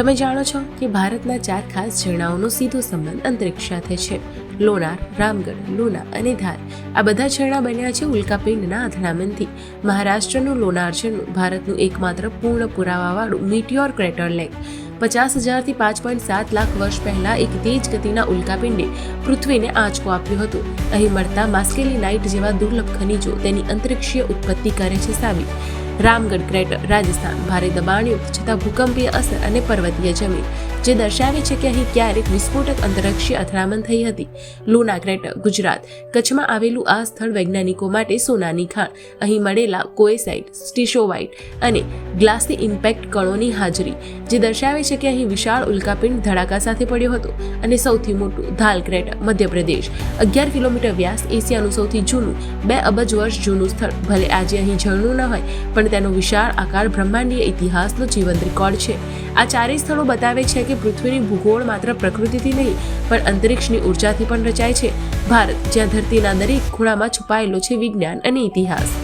તમે જાણો છો કે ભારતના ચાર ખાસ ઝરણાઓનો સીધો સંબંધ અંતરિક્ષ સાથે છે. લોનાર, રામગઢ, લુના અને ધાર. આ બધા ઝરણા બન્યા છે ઉલ્કાપિંડના અથડામણથી મહારાષ્ટ્રનું લોનાર ઝરણું ભારતનું એકમાત્ર પૂર્ણ પુરાવાવાળું મીટિયોર ક્રેટર લેક પચાસ હજારથી પાંચ પોઈન્ટ સાત લાખ વર્ષ પહેલાં એક તેજ ગતિના ઉલ્કાપિંડે પૃથ્વીને આંચકો આપ્યો હતો. અહીં મળતા માસ્કેલી નાઇટ જેવા દુર્લભ ખનિજો તેની અંતરિક્ષીય ઉત્પત્તિ કરે છે સાબિત. રામગઢ ક્રેટર રાજસ્થાન. ભારે દબાણયુક્ત છતાં ભૂકંપીય અસર અને પર્વતીય જમીન, જે દર્શાવે છે કે અહીં ક્યારેક વિસ્ફોટક અંતરક્ષીય અથડામણ થઈ હતી. લુના ક્રેટર ગુજરાત. કચ્છમાં આવેલું આ સ્થળ વૈજ્ઞાનિકો માટે સોનાની ખાણ. અહીં મળેલા કોએસાઇટ સ્ટીશોવાઇટ અને ગ્લાસની ઇમ્પેક્ટ કણોની હાજરી, જે દર્શાવે છે કે અહીં વિશાળ ઉલ્કાપિંડ ધડાકા સાથે પડ્યો હતો. અને સૌથી મોટું, ધાલ ક્રેટર મધ્યપ્રદેશ. અગિયાર કિલોમીટર વ્યાસ એશિયાનું સૌથી જૂનું, બે અબજ વર્ષ જૂનું સ્થળ. ભલે આજે અહીં ઝરણું ન હોય તેનો વિશાળ આકાર બ્રહ્માંડીય ઇતિહાસનો જીવંત રેકોર્ડ છે. આ ચારેય સ્થળો બતાવે છે કે પૃથ્વીની ભૂગોળ માત્ર પ્રકૃતિથી નહીં, પણ અંતરિક્ષની ઉર્જાથી પણ રચાય છે. ભારત, જ્યાં ધરતીના દરેક ખૂણામાં છુપાયેલો છે વિજ્ઞાન અને ઇતિહાસ.